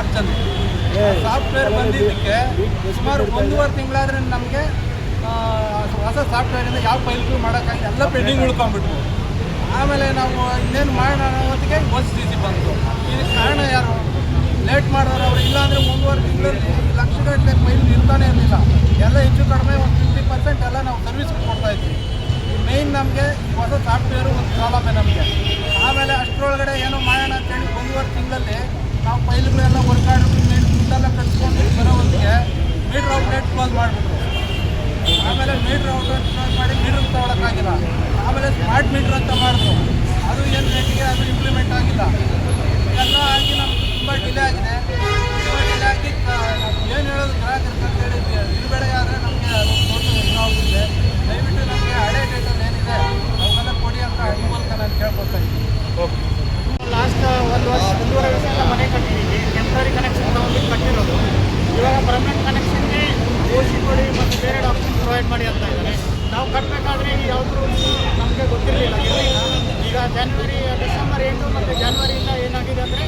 ಮಾರ್ಚಲ್ಲಿ software ಬಂದಿದ್ದಕ್ಕೆ ಸುಮಾರು ಒಂದೂವರೆ ತಿಂಗಳಾದ್ರೆ ನಮಗೆ ಹೊಸ ಸಾಫ್ಟ್ವೇರಿಂದ ಯಾವ ಫೈಲ್ಗಳು ಮಾಡೋಕ್ಕಾಗಿ ಎಲ್ಲ ಪೆಂಡಿಂಗ್ ಉಳ್ಕೊಂಡ್ಬಿಟ್ವು. ಆಮೇಲೆ ನಾವು ಇನ್ನೇನು ಮಾಡೋಣ ಅನ್ನೋದಕ್ಕೆ ಒನ್ ಸಿ ಬಂತು. ಇದಕ್ಕೆ ಕಾರಣ ಯಾರು? ಲೇಟ್ ಮಾಡೋರು ಅವರು ಇಲ್ಲಾಂದರೆ ಒಂದೂವರೆ ತಿಂಗಳಲ್ಲಿ ಲಕ್ಷಗಟ್ಟಲೆ ಫೈಲ್ ಇರ್ತಾನೆ ಇರಲಿಲ್ಲ. ಎಲ್ಲ ಹೆಚ್ಚು ಕಡಿಮೆ ಒಂದು ಫಿಫ್ಟಿ ಪರ್ಸೆಂಟ್ ಎಲ್ಲ ನಾವು ಸರ್ವಿಸ್ ಕೊಡ್ತಾ ಇದ್ವಿ. ಮೇಯ್ನ್ ನಮಗೆ ಹೊಸ ಸಾಫ್ಟ್ವೇರು ಒಂದು ಪ್ರಾಬ್ಲಮೇ ನಮಗೆ. ಆಮೇಲೆ ಅಷ್ಟರೊಳಗಡೆ ಏನೋ ಮಾಡೋಣ ಅಂತೇಳಿ ಒಂದೂವರೆ ತಿಂಗಳಲ್ಲಿ ನಾವು ಪೈಲುಗಳೆಲ್ಲ ಆರ್ಡರ್ ದುಡ್ಡೆಲ್ಲ ಕಟ್ಕೊಂಡು ಬರೋ ಹೊತ್ತಿಗೆ ಮೀಟ್ರ್ ಔಟ್ಲೆಟ್ ಕ್ಲೋಸ್ ಮಾಡಿಬಿಟ್ರು. ಆಮೇಲೆ ಮೀಟ್ರ್ ಔಟ್ಲೆಟ್ ಕ್ಲೋಸ್ ಮಾಡಿ ಮೀಟ್ರ್ ತಗೊಳಕ್ಕಾಗಿಲ್ಲ. ಆಮೇಲೆ ಸ್ಮಾರ್ಟ್ ಮೀಟ್ರ್ ಅಂತ ಮಾಡಿದ್ರು. ಅದು ಏನು ರೇಟಿಗೆ ಅದು ಇಂಪ್ಲಿಮೆಂಟ್ ಆಗಿಲ್ಲ. ಎಲ್ಲ ಆಗಿ ನಮ್ಗೆ ತುಂಬ ಡಿಲೇ ಆಗಿದೆ ತುಂಬ ಡಿಲೇ ಆಗಿ ಏನು ಹೇಳೋದು ಗ್ರಾಹಕರಿಗೆ ಅಂತ ಹೇಳಿ ಬಿಡುಗಡೆ ಆದರೆ ನಮಗೆ ಅದು ದೊಡ್ಡ ಇದಾಗುತ್ತೆ ದಯವಿಟ್ಟು ನಮಗೆ ಹಳೆ ಡೇಟಲ್ಲಿ ಏನಿದೆ ಅವೆಲ್ಲ ಕೊಡಿ ಅಂತ ಈ ಮೂಲಕ ನಾನು ಕೇಳ್ಕೊತಾ ಇದ್ದೀನಿ ಲಾಸ್ಟ್ ಒಂದು ವರ್ಷ ಒಂದೂವರೆ ವರ್ಷದಿಂದ ಮನೆ ಕಟ್ಟಿದ್ದೀವಿ ಟೆಂಪ್ರರಿ ಕನೆಕ್ಷನ್ ತಗೊಂಡು ಕಟ್ಟಿರೋದು ಇವಾಗ ಪರ್ಮನೆಂಟ್ ಕನೆಕ್ಷನ್ಗೆ ಓಸಿ ಕೊಡಿ ಮತ್ತು ಬೇರೆ ಡಾಕ್ಯುಮೆಂಟ್ ಪ್ರೊವೈಡ್ ಮಾಡಿ ಅಂತ ಇದ್ದಾರೆ ನಾವು ಕಟ್ಟಬೇಕಾದ್ರೆ ಯಾವ್ದು ನಮಗೆ ಗೊತ್ತಿರಲಿಲ್ಲ. ಈಗ ಜಾನ್ವರಿ ಡಿಸೆಂಬರ್ ಎಂಟು ಮತ್ತು ಜಾನ್ವರಿಯಿಂದ ಏನಾಗಿದೆ ಅಂದರೆ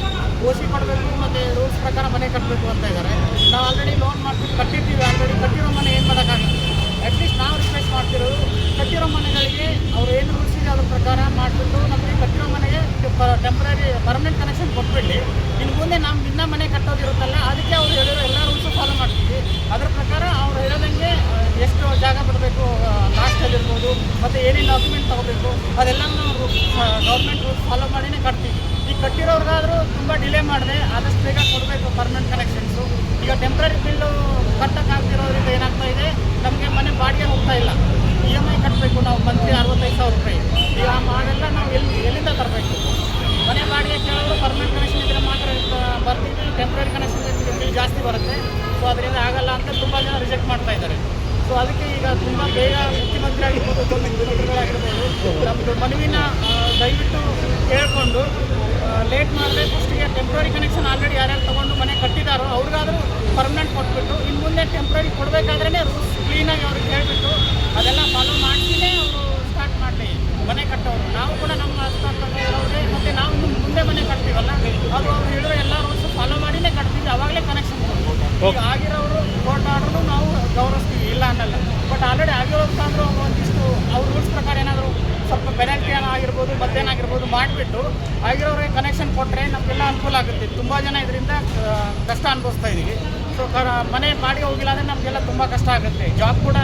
ಓಸಿ ಕೊಡಬೇಕು ಮತ್ತು ರೂಲ್ಸ್ ಪ್ರಕಾರ ಮನೆ ಕಟ್ಟಬೇಕು ಅಂತ ಇದ್ದಾರೆ ನಾವು ಆಲ್ರೆಡಿ ಲೋನ್ ಮಾಡ್ತೀವಿ, ಕಟ್ಟಿದ್ದೀವಿ ಆಲ್ರೆಡಿ ಕಟ್ಟಿರೋ ಮನೆ ಏನು ಮಾಡೋಕ್ಕಾಗುತ್ತೆ? ಅಟ್ಲೀಸ್ಟ್ ನಾವು ರಿಕ್ವೆಸ್ಟ್ ಮಾಡ್ತಿರೋದು, ಕಟ್ಟಿರೋ ಮನೆಗಳಿಗೆ ಅವ್ರು ಏನು ರೂಲ್ಸ್ ಇದೆ ಅದ್ರ ಪ್ರಕಾರ ಮಾಡಿಬಿಟ್ಟು ನಮಗೆ ಕಟ್ಟಿರೋ ಮನೆಗೆ ಟೆಂಪ್ರರಿ ಪರ್ಮನೆಂಟ್ ಕನೆಕ್ಷನ್ ಕೊಟ್ಬಿಡಿ ಇನ್ನು ಮುಂದೆ ನಾವು ಇನ್ನೂ ಮನೆ ಕಟ್ಟೋದಿರುತ್ತಲ್ಲ ಅದಕ್ಕೆ ಅವ್ರು ಹೇಳಿರೋ ಎಲ್ಲ ರೂಲ್ಸು ಫಾಲೋ ಮಾಡ್ತೀವಿ. ಅದ್ರ ಪ್ರಕಾರ ಅವ್ರು ಹೇಳೋದಂಗೆ ಎಷ್ಟು ಜಾಗ ಬಿಡಬೇಕು ಲಾಸ್ಟಲ್ಲಿರ್ಬೋದು ಮತ್ತು ಏನೇನು ಡಾಕ್ಯುಮೆಂಟ್ ತಗೋಬೇಕು ಅದೆಲ್ಲ ನಾವು ಗೌರ್ಮೆಂಟ್ ರೂಲ್ಸ್ ಫಾಲೋ ಮಾಡಿನೇ ಕಟ್ತೀವಿ. ಈಗ ಕಟ್ಟಿರೋರ್ಗಾದರೂ ತುಂಬ ಡಿಲೇ ಮಾಡಿದೆ, ಆದಷ್ಟು ಬೇಗ ಕೊಡಬೇಕು ಪರ್ಮನೆಂಟ್ ಕನೆಕ್ಷನ್ಸು ಈಗ ಟೆಂಪ್ರರಿ ಬಿಲ್ಲು ಕಟ್ಟಕ್ಕಾಗ್ತಿರೋದ್ರಿಂದ ಏನಾಗ್ತಾ ಇದೆ, ನಮಗೆ ಮನೆ ಬಾಡಿಗೆ ಹೋಗ್ತಾ ಇಲ್ಲ. ಇ ಎಂ ಐ ಕಟ್ಟಬೇಕು ನಾವು ಮಂತ್ಲಿ ಅರವತ್ತೈದು ಸಾವಿರ ರೂಪಾಯಿ. ಈಗ ಆ ಮಾಡೆಲ್ಲ ನಾವು ಎಲ್ಲಿ, ಎಲ್ಲಿಂದ ತರಬೇಕು? ಮನೆ ಬಾಡಿಗೆ ಕೇಳೋರು ಪರ್ಮನೆಂಟ್ ಕನೆಕ್ಷನ್ ಇದ್ದರೆ ಮಾತ್ರ ಬರ್ತೀವಿ ಟೆಂಪ್ರರಿ ಕನೆಕ್ಷನ್ ಬಿಲ್ ಜಾಸ್ತಿ ಬರುತ್ತೆ. ಸೊ ಅದರಿಂದ ಆಗಲ್ಲ ಅಂತ ತುಂಬ ಜನ ರಿಜೆಕ್ಟ್ ಮಾಡ್ತಾ ಇದ್ದಾರೆ. ಸೊ ಅದಕ್ಕೆ ಈಗ ತುಂಬ ಬೇಗ ಮುಖ್ಯಮಂತ್ರಿ ಆಗಿರ್ಬೋದು ಉಪಮುಖ್ಯಮಂತ್ರಿಗಳಾಗಿರ್ಬೋದು ನಮ್ಮದು ಮನವಿನ ದಯವಿಟ್ಟು ಕೇಳಿಕೊಂಡು ಲೇಟ್ ಮಾಡಿದ್ರೆ ಫಸ್ಟಿಗೆ ಟೆಂಪ್ರರಿ ಕನೆಕ್ಷನ್ ಆಲ್ರೆಡಿ ಯಾರ್ಯಾರು ತೊಗೊಂಡು ಮನೆ ಕಟ್ಟಿದಾರೋ ಅವ್ರಿಗಾದರೂ ಪರ್ಮನೆಂಟ್ ಕೊಟ್ಬಿಟ್ಟು ಇನ್ನು ಮುಂದೆ ಟೆಂಪ್ರರಿ ಕೊಡಬೇಕಾದ್ರೆ ರೂಲ್ಸ್ ಕ್ಲೀನಾಗಿ ಅವ್ರಿಗೆ ಹೇಳ್ಬಿಟ್ಟು ಅದೆಲ್ಲ ಫಾಲೋ ಮಾಡಿಸಿನೇ ಅವರು ಸ್ಟಾರ್ಟ್ ಮಾಡಲಿ. ಮನೆ ಕಟ್ಟೋರು. ನಾವು ಕೂಡ ನಮ್ಮ ಇರೋರಿಗೆ ಮತ್ತು ನಾವು ಇನ್ನು ಮುಂದೆ ಮನೆ ಕಟ್ತೀವಲ್ಲ? ಅದು ಅವ್ರು ಹೇಳಿರೋ ಎಲ್ಲ ರೂಲ್ಸ್ ಫಾಲೋ ಮಾಡಿನೇ ಕಟ್ತೀವಿ ಅವಾಗಲೇ ಕನೆಕ್ಷನ್ ಈಗ ಆಗಿರೋರು ಕೋರ್ಟ್ ಆರ್ಡ್ರು ನಾವು ಅನ್ನಲ್ಲ ಬಟ್ ಆಲ್ರೆಡಿ ಅಂದ್ರೆ ಒಂದಿಷ್ಟು ಅವ್ರ ರೂಲ್ಸ್ ಪ್ರಕಾರ ಏನಾದರೂ ಸ್ವಲ್ಪ ಪೆನಾಲ್ಟಿ ಆಗಿರ್ಬೋದು ಮತ್ತೇನಾಗಿರ್ಬೋದು ಮಾಡಿಬಿಟ್ಟು ಆಗಿರೋರಿಗೆ ಕನೆಕ್ಷನ್ ಕೊಟ್ಟರೆ ನಮಗೆಲ್ಲ ಅನುಕೂಲ ಆಗುತ್ತೆ. ತುಂಬ ಜನ ಇದರಿಂದ ಕಷ್ಟ ಅನುಭವಿಸ್ತಾ ಇದ್ದೀವಿ ಸೊ ಮನೆ ಮಾಡಿ ಹೋಗಿಲ್ಲ ಅಂದರೆ ನಮಗೆಲ್ಲ ತುಂಬ ಕಷ್ಟ ಆಗುತ್ತೆ. ಜಾಬ್ ಕೂಡ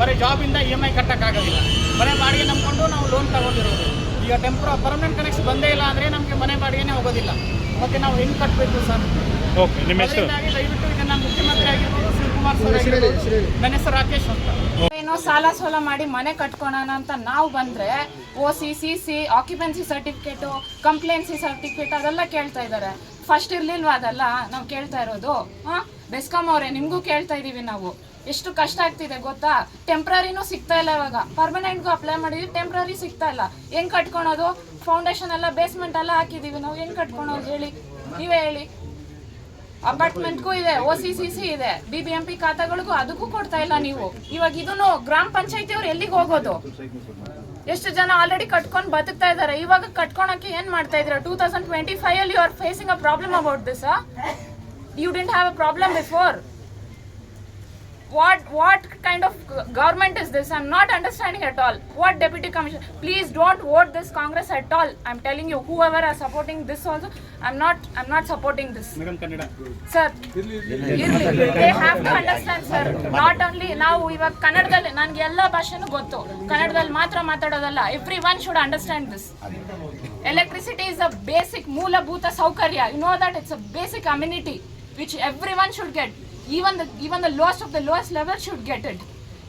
ಬರೀ ಜಾಬಿಂದ ಇ ಎಂ ಐ ಕಟ್ಟೋಕ್ಕಾಗೋದಿಲ್ಲ ಮನೆ ಬಾಡಿಗೆ ನಂಬಿಕೊಂಡು ನಾವು ಲೋನ್ ತಗೊಂಡಿರೋದು. ಈಗ ಟೆಂಪ್ರ ಪರ್ಮನೆಂಟ್ ಕನೆಕ್ಷನ್ ಬಂದೇ ಇಲ್ಲ ಅಂದರೆ ನಮಗೆ ಮನೆ ಬಾಡಿಗೆನೇ ಹೋಗೋದಿಲ್ಲ. ಮತ್ತು ನಾವು ಹೆಂಗೆ ಕಟ್ಟಬೇಕು ಸರ್? ಓಕೆ ನಿಮ್ಮ ಹೆಸರು? ದಯವಿಟ್ಟು ಇದನ್ನು ಮುಖ್ಯಮಂತ್ರಿ ಆಗಿರ್ಬೋದು ಶಿವಕುಮಾರ್ ಸರ್ ನನ್ನ ಹೆಸರು ರಾಕೇಶ್ ಅಂತ. ಏನೋ ಸಾಲ ಸೋಲ ಮಾಡಿ ಮನೆ ಕಟ್ಕೊಳೋಣ ಅಂತ ನಾವು ಬಂದ್ರೆ O C C C occupancy certificate compliance certificate ಅದೆಲ್ಲ ಕೇಳ್ತಾ ಇದ್ದಾರೆ ಫಸ್ಟ್ ಇರ್ಲಿಲ್ವಾ ಅದೆಲ್ಲ? ನಾವು ಕೇಳ್ತಾ ಇರೋದು. ಹಾಂ? ಬೆಸ್ಕಾಂ ಅವರೇ ನಿಮಗೂ ಕೇಳ್ತಾ ಇದೀವಿ ನಾವು. ಎಷ್ಟು ಕಷ್ಟ ಆಗ್ತಿದೆ ಗೊತ್ತಾ? ಟೆಂಪ್ರರಿನೂ ಸಿಗ್ತಾ ಇಲ್ಲ ಇವಾಗ. ಪರ್ಮನೆಂಟ್ಗೂ ಅಪ್ಲೈ ಮಾಡಿದ್ವಿ ಟೆಂಪ್ರರಿ ಸಿಗ್ತಾ ಇಲ್ಲ. ಹೆಂಗ್ ಕಟ್ಕೊಳೋದು? ಫೌಂಡೇಶನ್ ಎಲ್ಲ ಬೇಸ್ಮೆಂಟ್ ಎಲ್ಲ ಹಾಕಿದೀವಿ. ನಾವು ಹೆಂಗ್ ಕಟ್ಕೊಳೋದು ಹೇಳಿ? ನೀವೇ ಹೇಳಿ. ಅಪಾರ್ಟ್ಮೆಂಟ್ಗೂ ಇದೆ ಓ ಸಿ ಸಿ ಸಿ ಇದೆ ಬಿ ಬಿ ಎಂ ಪಿ ಖಾತಾಗಳಿಗೂ ಅದಕ್ಕೂ ಕೊಡ್ತಾ ಇಲ್ಲ ನೀವು. ಇವಾಗ ಇದನ್ನು ಗ್ರಾಮ ಪಂಚಾಯತಿ ಅವ್ರು ಎಲ್ಲಿಗೆ ಹೋಗೋದು? ಎಷ್ಟು ಜನ ಆಲ್ರೆಡಿ ಕಟ್ಕೊಂಡು ಬದುಕ್ತಾ ಇದ್ದಾರೆ? ಇವಾಗ ಕಟ್ಕೊಳಕ್ಕೆ ಏನ್ ಮಾಡ್ತಾ ಇದ್ರ ಟೂ ತೌಸಂಡ್ ಟ್ವೆಂಟಿ ಫೈವ್ ಅಲ್ಲಿ you are facing a problem about this you didn't have a problem before what what kind of government is this i'm not understanding at all what deputy commissioner please don't vote this congress at all i'm telling you whoever are supporting this also i'm not i'm not supporting this madam kannada sir they have to understand sir not only now ಇವಾಗ ಕನ್ನಡದಲ್ಲಿ ನನಗೆ ಎಲ್ಲ ಭಾಷೆನೂ ಗೊತ್ತು ಕನ್ನಡದಲ್ಲಿ ಮಾತ್ರ ಮಾತಾಡೋದಲ್ಲ every one should understand this electricity is a basic ಮೂಲಭೂತ ಸೌಕರ್ಯ you know that it's a basic amenity which every one should get even the even the lowest of the lowest level should get it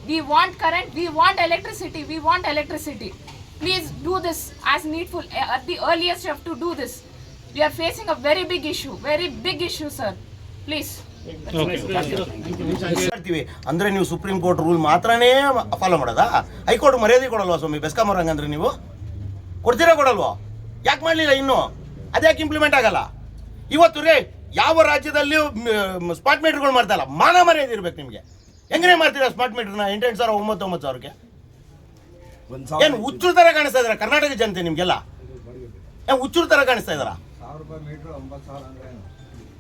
we want current we want electricity we want electricity please do this as needful Uh, at the earliest you have to do this we are facing a very big issue very big issue sir please ಅಂದ್ರೆ ಅಂದರೆ ನೀವು supreme court rule ಮಾತ್ರನೇ follow ಮಾಡೋದಾ high court ಮರ್ಯಾದೆ ಕೊಡಲ್ವಾ ಸ್ವಾಮಿ ಬೆಸ್ಕಾಂ ಹಂಗಂದ್ರೆ ನೀವು ಕೊಡ್ತೀರಾ ಕೊಡಲ್ವೋ ಯಾಕೆ ಮಾಡಲಿಲ್ಲ ಇನ್ನು ಅದ್ಯಾಕೆ ಇಂಪ್ಲಿಮೆಂಟ್ ಆಗಲ್ಲ ಇವತ್ತು ರೇ ಯಾವ ರಾಜ್ಯದಲ್ಲಿಯೂ ಸ್ಮಾರ್ಟ್ ಮೀಟರ್ಗಳು ಮಾಡ್ತಾ ಇಲ್ಲ. ಮಾನ ಮರ್ಯಾದೆ ಇರ್ಬೇಕು ನಿಮಗೆ. ಹೆಂಗನೇ ಮಾಡ್ತೀರಾ ಸ್ಮಾರ್ಟ್ ಮೀಟರ್ನ ಎಂಟೆಂಟು ಸಾವಿರ ಒಂಬತ್ತು ಒಂಬತ್ತು ಸಾವಿರಕ್ಕೆ ಏನು ಹುಚ್ಚು ಥರ ಕಾಣಿಸ್ತಾ ಇದ್ದಾರೆ ಕರ್ನಾಟಕ ಜನತೆ ನಿಮಗೆಲ್ಲ? ಏನು ಹುಚ್ಚು ಥರ ಕಾಣಿಸ್ತಾ ಇದ್ದಾರ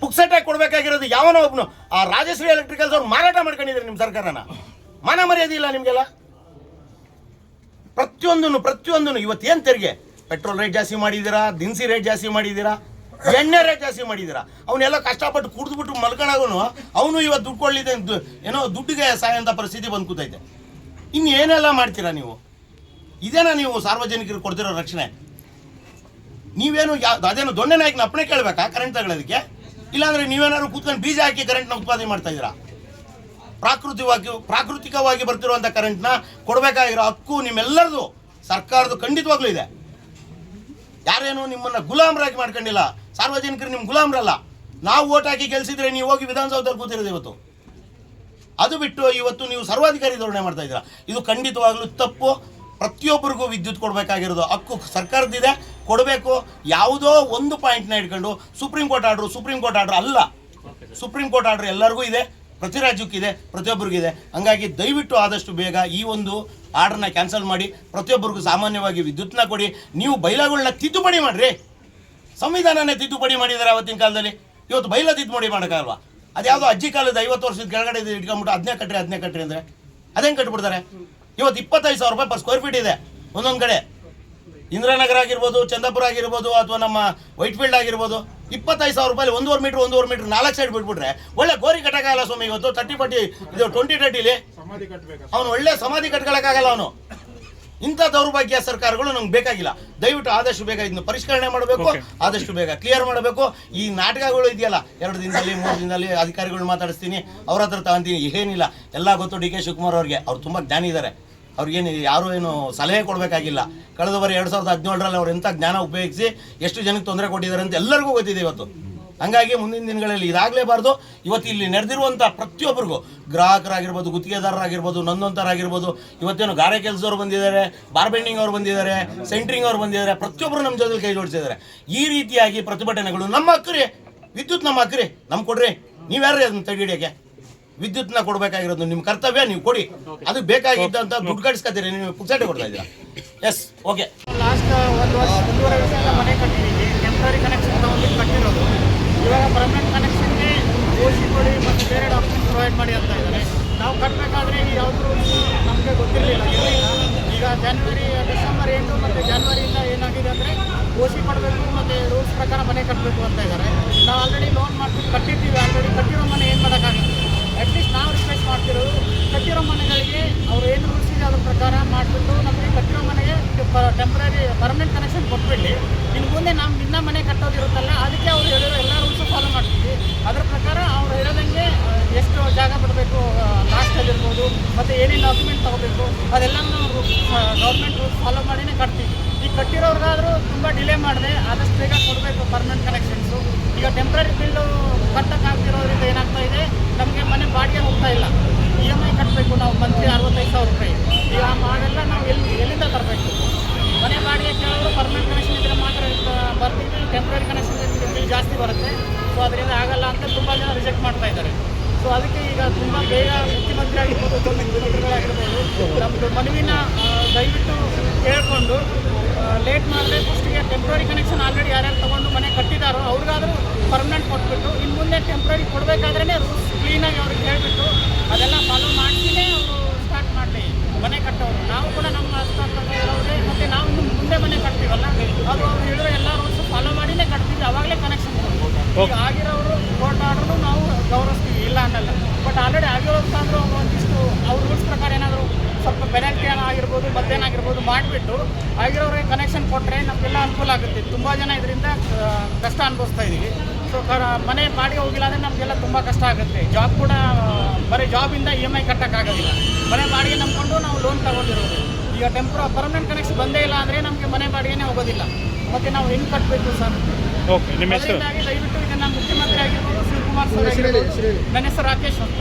ಪುಕ್ಸೆಟ್ಟಾಗಿ ಕೊಡ್ಬೇಕಾಗಿರೋದು ಯಾವನೋ ಒಬ್ಬನು ಆ ರಾಜಶ್ರೀ ಎಲೆಕ್ಟ್ರಿಕಲ್ಸ್ ಅವ್ರು ಮಾರಾಟ ಮಾಡ್ಕೊಂಡಿದ್ದಾರೆ ನಿಮ್ಮ ಸರ್ಕಾರನ. ಮಾನ ಮರ್ಯಾದೆ ಇಲ್ಲ ನಿಮಗೆಲ್ಲ? ಪ್ರತಿಯೊಂದನ್ನು ಪ್ರತಿಯೊಂದನ್ನು ಇವತ್ತೇನು ತೆರಿಗೆ? ಪೆಟ್ರೋಲ್ ರೇಟ್ ಜಾಸ್ತಿ ಮಾಡಿದ್ದೀರಾ? ದಿನಸಿ ರೇಟ್ ಜಾಸ್ತಿ ಮಾಡಿದ್ದೀರಾ? ಎಣ್ಣೆ ರೇಟ್ ಜಾಸ್ತಿ ಮಾಡಿದಿರ. ಅವನ್ನೆಲ್ಲ ಕಷ್ಟಪಟ್ಟು ಕುಡಿದ್ಬಿಟ್ಟು ಮಲ್ಕೊಂಡಾಗೂ ಅವನು ಇವತ್ತು ದುಡ್ಡು ಏನೋ ದುಡ್ಡಿಗೆ ಸಾಯಂತ ಪರಿಸ್ಥಿತಿ ಬಂದು ಕೂತೈತೆ. ಇನ್ನು ಏನೆಲ್ಲ ಮಾಡ್ತೀರಾ ನೀವು? ಇದೇನಾ ನೀವು ಸಾರ್ವಜನಿಕರಿಗೆ ಕೊಡ್ತಿರೋ ರಕ್ಷಣೆ? ನೀವೇನು ಯಾ, ಅದೇನು ದೊಣ್ಣೆ ನಾಯಕನ ಅಪ್ಪಣೆ ಕೇಳಬೇಕಾ ಕರೆಂಟ್ ತಗೊಳ್ಳೋದಕ್ಕೆ? ಇಲ್ಲಾಂದ್ರೆ ನೀವೇನಾದ್ರು ಕೂತ್ಕೊಂಡು ಬೀಜ ಹಾಕಿ ಕರೆಂಟ್ನ ಉತ್ಪಾದನೆ ಮಾಡ್ತಾ ಇದ್ದೀರಾ? ಪ್ರಾಕೃತಿಕವಾಗಿ ಪ್ರಾಕೃತಿಕವಾಗಿ ಬರ್ತಿರುವಂಥ ಕರೆಂಟ್ನ ಕೊಡಬೇಕಾಗಿರೋ ಹಕ್ಕು ನಿಮ್ಮೆಲ್ಲರದು. ಸರ್ಕಾರದ್ದು ಖಂಡಿತವಾಗ್ಲೂ ಇದೆ. ಯಾರೇನು ನಿಮ್ಮನ್ನ ಗುಲಾಮರಾಗಿ ಮಾಡ್ಕೊಂಡಿಲ್ಲ. ಸಾರ್ವಜನಿಕರು ನಿಮ್ಮ ಗುಲಾಮ್ರಲ್ಲ. ನಾವು ಓಟ್ ಹಾಕಿ ಗೆಲ್ಸಿದ್ರೆ ನೀವು ಹೋಗಿ ವಿಧಾನಸೌಧದಲ್ಲಿ ಕೂತಿರೋದು ಇವತ್ತು. ಅದು ಬಿಟ್ಟು ಇವತ್ತು ನೀವು ಸರ್ವಾಧಿಕಾರಿ ಧೋರಣೆ ಮಾಡ್ತಾ ಇದ್ದೀರಾ. ಇದು ಖಂಡಿತವಾಗ್ಲೂ ತಪ್ಪು. ಪ್ರತಿಯೊಬ್ಬರಿಗೂ ವಿದ್ಯುತ್ ಕೊಡಬೇಕಾಗಿರೋದು ಹಕ್ಕು ಸರ್ಕಾರದಿದೆ ಕೊಡಬೇಕು. ಯಾವುದೋ ಒಂದು ಪಾಯಿಂಟ್ನ ಇಟ್ಕೊಂಡು Supreme Court order Supreme Court order ಅಲ್ಲ. ಸುಪ್ರೀಂ ಕೋರ್ಟ್ ಆರ್ಡ್ರ್ ಎಲ್ಲರಿಗೂ ಇದೆ. ಪ್ರತಿ ರಾಜ್ಯಕ್ಕಿದೆ ಪ್ರತಿಯೊಬ್ಬರಿಗಿದೆ ಹಂಗಾಗಿ ದಯವಿಟ್ಟು ಆದಷ್ಟು ಬೇಗ ಈ ಒಂದು ಆರ್ಡ್ರನ್ನ ಕ್ಯಾನ್ಸಲ್ ಮಾಡಿ. ಪ್ರತಿಯೊಬ್ಬರಿಗೂ ಸಾಮಾನ್ಯವಾಗಿ ವಿದ್ಯುತ್ನ ಕೊಡಿ. ನೀವು ಬೈಲಾಗಳನ್ನ ತಿದ್ದುಪಡಿ ಮಾಡಿರಿ. ಸಂವಿಧಾನನೇ ತಿದ್ದುಪಡಿ ಮಾಡಿದ್ದಾರೆ ಅವತ್ತಿನ ಕಾಲದಲ್ಲಿ. ಇವತ್ತು ಬೈಲ ತಿದ್ದುಪಡಿ ಅದು ಅದ್ಯಾವುದೋ ಅಜ್ಜಿ ಕಾಲದ ಐವತ್ತು ವರ್ಷದ ಕೆಳಗಡೆ ಇದು ಇಟ್ಕೊಂಡ್ಬಿಟ್ಟು ಅದನ್ನೇ ಕಟ್ಟ್ರಿ ಅದನ್ನೇ ಕಟ್ಟ್ರಿ ಅಂದರೆ ಅದೇ ಕಟ್ಬಿಡ್ತಾರೆ? ಇವತ್ತು ಇಪ್ಪತ್ತೈದು ಸಾವಿರ ರೂಪಾಯಿ ಪರ್ ಸ್ಕ್ವೇರ್ ಫೀಟ್ ಇದೆ ಒಂದೊಂದು ಕಡೆ. ಇಂದಿರಾನಗರ ಆಗಿರ್ಬೋದು ಚಂದಾಪುರ ಆಗಿರ್ಬೋದು ಅಥವಾ ನಮ್ಮ ವೈಟ್ ಫೀಲ್ಡ್ ಆಗಿರ್ಬೋದು ಇಪ್ಪತ್ತೈದು ಸಾವಿರ ರೂಪಾಯಿ ಒಂದೂವರೆ ಮೀಟ್ರ್ ಒಂದೂವರೆ ಮೀಟ್ರ್ ನಾಲ್ಕು ಸೈಡ್ ಬಿಟ್ಬಿಟ್ರೆ ಒಳ್ಳೆ ಗೋರಿ ಕಟ್ಟಕ್ಕಾಗಲ್ಲ ಸ್ವಾಮಿ ಇವತ್ತು ತರ್ಟಿ ಫಾರ್ಟಿ ಇದು ಟ್ವೆಂಟಿ ತರ್ಟಿಲಿ ಅವನು ಒಳ್ಳೆ ಸಮಾಧಿ ಕಟ್ಕೊಳಕ್ಕಾಗಲ್ಲ ಅವನು. ಇಂಥ ದೌರ್ಭಾಗ್ಯ ಸರ್ಕಾರಗಳು ನಮ್ಗೆ ಬೇಕಾಗಿಲ್ಲ. ದಯವಿಟ್ಟು ಆದಷ್ಟು ಬೇಗ ಇದನ್ನು ಪರಿಷ್ಕರಣೆ ಮಾಡಬೇಕು ಆದಷ್ಟು ಬೇಗ ಕ್ಲಿಯರ್ ಮಾಡಬೇಕು. ಈ ನಾಟಕಗಳು ಇದೆಯಲ್ಲ ಎರಡು ದಿನದಲ್ಲಿ ಮೂರು ದಿನದಲ್ಲಿ ಅಧಿಕಾರಿಗಳು ಮಾತಾಡಿಸ್ತೀನಿ ಅವ್ರ ಹತ್ರ ತಗೊಂತೀನಿ ಏನಿಲ್ಲ. ಎಲ್ಲ ಗೊತ್ತು ಡಿ ಕೆ ಶಿವಕುಮಾರ್ ಅವ್ರಿಗೆ. ಅವ್ರು ತುಂಬ ಜ್ಞಾನ ಇದ್ದಾರೆ ಅವ್ರಿಗೇನು ಯಾರು ಏನು ಸಲಹೆ ಕೊಡಬೇಕಾಗಿಲ್ಲ. ಕಳೆದ ಬಾರಿ ಎರಡು ಸಾವಿರದ ಹದಿನೇಳರಲ್ಲಿ ಅವ್ರು ಎಂಥ ಜ್ಞಾನ ಉಪಯೋಗಿಸಿ ಎಷ್ಟು ಜನಕ್ಕೆ ತೊಂದರೆ ಕೊಟ್ಟಿದ್ದಾರೆ ಅಂತ ಎಲ್ಲರಿಗೂ ಗೊತ್ತಿದೆ ಇವತ್ತು. ಹಂಗಾಗಿ ಮುಂದಿನ ದಿನಗಳಲ್ಲಿ ಇದಾಗಲೇಬಾರ್ದು. ಇವತ್ತು ಇಲ್ಲಿ ನಡೆದಿರುವಂಥ ಪ್ರತಿಯೊಬ್ಬರಿಗೂ ಗ್ರಾಹಕರಾಗಿರ್ಬೋದು, ಗುತ್ತಿಗೆದಾರರಾಗಿರ್ಬೋದು ನಂದೊಂತರಾಗಿರ್ಬೋದು ಇವತ್ತೇನು ಗಾರೆ ಕೆಲಸದವ್ರು ಬಂದಿದ್ದಾರೆ ಬಾರ್ಬೆಂಡಿಂಗ್ ಅವ್ರು ಬಂದಿದ್ದಾರೆ ಸೆಂಟ್ರಿಂಗ್ ಅವ್ರು ಬಂದಿದ್ದಾರೆ, ಪ್ರತಿಯೊಬ್ಬರು ನಮ್ಮ ಜೊತೆ ಕೈ ಜೋಡಿಸಿದ್ದಾರೆ. ಈ ರೀತಿಯಾಗಿ ಪ್ರತಿಭಟನೆಗಳು ನಮ್ಮ ಹಕ್ಕ್ರಿ, ವಿದ್ಯುತ್ ನಮ್ಮ ಹಕ್ಕ್ರಿ ನಮ್ಮ ಕೊಡ್ರಿ. ನೀವ್ಯಾರ್ರಿ ಅದನ್ನ ತಡೆ ಹಿಡಿಯೋಕೆ ವಿದ್ಯುತ್ನ ಕೊಡಬೇಕಾಗಿರೋದು ನಿಮ್ಮ ಕರ್ತವ್ಯ, ನೀವು ಕೊಡಿ. ಅದು ಬೇಕಾಗಿದ್ದಂತ ದುಡ್ಡು ಕಟ್ಸ್ಕೊತೀರಿ, ನೀವು ಪುಕ್ಸಾಟೆ ಕೊಡ್ತಾ ಇದ್ದೀರಾ? ಎಸ್ ಓಕೆ ಲಾಸ್ಟ್ ಒಂದು ವರ್ಷ ಮನೆ ಕಟ್ಟಿದ್ದೀವಿ. ಟೆಂಪ್ರರಿ ಕನೆಕ್ಷನ್ ಕಟ್ಟಿರೋದು ಇವಾಗ ಪರ್ಮನೆಂಟ್ ಕನೆಕ್ಷನ್ಗೆ ಓಸಿಗಳು ಮತ್ತು ಬೇರೆ ಡಾಕ್ಯುಮೆಂಟ್ ಪ್ರೊವೈಡ್ ಮಾಡಿ ಅಂತ ಇದ್ದಾರೆ. ನಾವು ಕಟ್ಟಬೇಕಾದ್ರೆ ಯಾವುದು ನಮಗೆ ಗೊತ್ತಿರಲಿಲ್ಲ ಈಗ ಜಾನ್ವರಿ ಡಿಸೆಂಬರ್ ಎಂಟು ಮತ್ತು ಜಾನ್ವರಿಯಿಂದ ಏನಾಗಿದೆ ಅಂದರೆ ಓಸಿ ಮಾಡಬೇಕು ಮತ್ತು ರೂಲ್ಸ್ ಪ್ರಕಾರ ಮನೆ ಕಟ್ಟಬೇಕು ಅಂತ ಇದ್ದಾರೆ. ನಾವು ಆಲ್ರೆಡಿ ಲೋನ್ ಮಾಡ್ಕೊಂಡು ಕಟ್ಟಿದ್ದೀವಿ ಆಲ್ರೆಡಿ ಕಟ್ಟಿರೋ ಮನೆ ಏನು ಮಾಡೋಕ್ಕಾಗುತ್ತೆ? ಅಟ್ಲೀಸ್ಟ್ ನಾವು ರಿಕ್ವೆಸ್ಟ್ ಮಾಡ್ತಿರೋದು ಕಟ್ಟಿರೋ ಮನೆಗಳಿಗೆ ಅವರು ಏನು ರೂಲ್ಸಿದೆ ಅದ್ರ ಪ್ರಕಾರ ಮಾಡಿಬಿಟ್ಟು ನಮಗೆ ಕಟ್ಟಿರೋ ಮನೆಗೆ ಟೆಂಪ್ರರಿ ಪರ್ಮನೆಂಟ್ ಕನೆಕ್ಷನ್ ಕೊಟ್ಬಿಡಿ ಇನ್ನು ಮುಂದೆ ನಮ್ಮ ನಿನ್ನ ಮನೆ ಕಟ್ಟೋದಿರುತ್ತಲ್ಲ ಅದಕ್ಕೆ ಅವ್ರು ಹೇಳಿರೋ ಎಲ್ಲ ರೂಲ್ಸು ಫಾಲೋ ಮಾಡ್ತೀವಿ ಅದ್ರ ಪ್ರಕಾರ ಅವ್ರು ಹೇಳೋದಂಗೆ ಎಷ್ಟು ಜಾಗ ಬಿಡಬೇಕು ಲಾಸ್ಟಲ್ಲಿರ್ಬೋದು ಮತ್ತು ಏನೇನು ಡಾಕ್ಯುಮೆಂಟ್ ತೊಗೋಬೇಕು ಅದೆಲ್ಲ ಗೌರ್ಮೆಂಟ್ ರೂಲ್ಸ್ ಫಾಲೋ ಮಾಡಿನೇ ಕಟ್ತೀವಿ. ಈಗ ಕಟ್ಟಿರೋರ್ಗಾದರೂ ತುಂಬ ಡಿಲೇ ಮಾಡಿದೆ, ಆದಷ್ಟು ಬೇಗ ಕೊಡಬೇಕು ಪರ್ಮನೆಂಟ್ ಕನೆಕ್ಷನ್ಸು ಈಗ ಟೆಂಪ್ರರಿ ಬಿಲ್ಲು ಕಟ್ಟಕ್ಕಾಗ್ತಿರೋದ್ರಿಂದ ಏನಾಗ್ತಾ ಇದೆ, ನಮಗೆ ಮನೆ ಬಾಡಿಗೆ ಹೋಗ್ತಾ ಇಲ್ಲ. ಇ ಎಂ ಐ ಕಟ್ಟಬೇಕು ನಾವು ಮಂತ್ಲಿ ಅರವತ್ತೈದು ಸಾವಿರ ರೂಪಾಯಿ. ಈಗ ಆ ಮಾಡೆಲ್ಲ ನಾವು ಎಲ್ಲಿ ಎಲ್ಲಿಂದ ತರಬೇಕು? ಮನೆ ಬಾಡಿಗೆ ಕೇಳಿದ್ರು ಪರ್ಮನೆಂಟ್ ಕನೆಕ್ಷನ್ ಇದ್ರೆ ಮಾತ್ರ ಬರ್ತೀವಿ ಟೆಂಪ್ರರಿ ಕನೆಕ್ಷನ್ ಬಿಲ್ ಜಾಸ್ತಿ ಬರುತ್ತೆ. ಸೊ ಅದರಿಂದ ಆಗಲ್ಲ ಅಂತ ತುಂಬ ಜನ ರಿಜೆಕ್ಟ್ ಮಾಡ್ತಾ ಇದ್ದಾರೆ. ಸೊ ಅದಕ್ಕೆ ಈಗ ತುಂಬ ಬೇಗ ಮುಖ್ಯಮಂತ್ರಿ ಆಗಿರ್ಬೋದು ಕಿಲೋಮೀಟರ್ಗಳಾಗಿರ್ಬೋದು ನಮ್ಮದು ಮನವಿನ ದಯವಿಟ್ಟು ಕೇಳಿಕೊಂಡು ಲೇಟ್ ಮಾಡಿದ್ರೆ ಫಸ್ಟಿಗೆ ಟೆಂಪ್ರರಿ ಕನೆಕ್ಷನ್ ಆಲ್ರೆಡಿ ಯಾರ್ಯಾರು ತೊಗೊಂಡು ಮನೆ ಕಟ್ಟಿದಾರೋ ಅವ್ರಿಗಾದರೂ ಪರ್ಮನೆಂಟ್ ಕೊಟ್ಬಿಟ್ಟು ಇನ್ನು ಮುಂದೆ ಟೆಂಪ್ರರಿ ಕೊಡಬೇಕಾದ್ರೇ ರೂಲ್ಸ್ ಕ್ಲೀನಾಗಿ ಅವ್ರಿಗೆ ಹೇಳಿಬಿಟ್ಟು ಅದೆಲ್ಲ ಫಾಲೋ ಮಾಡಿಸಿನೇ ಅವರು ಸ್ಟಾರ್ಟ್ ಮಾಡಲಿ. ಮನೆ ಕಟ್ಟೋರು. ನಾವು ಕೂಡ ನಮ್ಮ ಇರೋರೆ ಮತ್ತು ನಾವು ಇನ್ನು ಮುಂದೆ ಮನೆ ಕಟ್ತೀವಲ್ಲ? ಅದು ಅವ್ರು ಹೇಳಿದ್ರೆ ಎಲ್ಲ ರೂಲ್ಸ್ ಫಾಲೋ ಮಾಡಿನೇ ಕಟ್ತಿದ್ದೆ. ಅವಾಗಲೇ ಕನೆಕ್ಷನ್ ಈಗ ಆಗಿರೋರು ಕೋರ್ಟ್ ಆರ್ಡ್ರು ನಾವು ಗೌರವಿಸ್ತೀವಿ ಇಲ್ಲ ಅನ್ನಲ್ಲ ಬಟ್ ಆಲ್ರೆಡಿ ಆಗಿರೋದಾದ್ರೂ ಒಂದಿಷ್ಟು ಅವ್ರ ರೂಲ್ಸ್ ಪ್ರಕಾರ ಏನಾದರೂ ಸ್ವಲ್ಪ ಪೆನಾಲ್ಟಿ ಆಗಿರ್ಬೋದು ಮತ್ತೇನಾಗಿರ್ಬೋದು ಮಾಡಿಬಿಟ್ಟು ಆಗಿರೋರಿಗೆ ಕನೆಕ್ಷನ್ ಕೊಟ್ಟರೆ ನಮಗೆಲ್ಲ ಅನುಕೂಲ ಆಗುತ್ತೆ. ತುಂಬ ಜನ ಇದರಿಂದ ಕಷ್ಟ ಅನುಭವಿಸ್ತಾ ಇದ್ದೀವಿ ಸೊ ಮನೆ ಬಾಡಿಗೆ ಹೋಗಿಲ್ಲ ಅಂದರೆ ನಮಗೆಲ್ಲ ತುಂಬ ಕಷ್ಟ ಆಗುತ್ತೆ. ಜಾಬ್ ಕೂಡ ಬರೀ ಜಾಬಿಂದ ಇ ಎಂ ಐ ಕಟ್ಟೋಕ್ಕಾಗೋದಿಲ್ಲ ಮನೆ ಬಾಡಿಗೆ ನಂಬಿಕೊಂಡು ನಾವು ಲೋನ್ ತಗೊಂಡಿರೋದು. ಈಗ ಟೆಂಪ್ರ ಪರ್ಮನೆಂಟ್ ಕನೆಕ್ಷನ್ ಬಂದೇ ಇಲ್ಲ ಅಂದರೆ ನಮಗೆ ಮನೆ ಬಾಡಿಗೆನೇ ಹೋಗೋದಿಲ್ಲ. ಮತ್ತು ನಾವು ಹೆಂಗೆ ಕಟ್ಟಬೇಕು ಸರ್. ಓಕೆ ನಿಮ್ಮ ಹೆಸರು? ದಯವಿಟ್ಟು ಇದನ್ನು ಮುಖ್ಯಮಂತ್ರಿ ಆಗಿರ್ಬೋದು ಶಿವಕುಮಾರ್ ಸರ್ ಆಗಿರ್ಬೋದು ನನ್ನ ಹೆಸರು ರಾಕೇಶ್ ಅಂತ.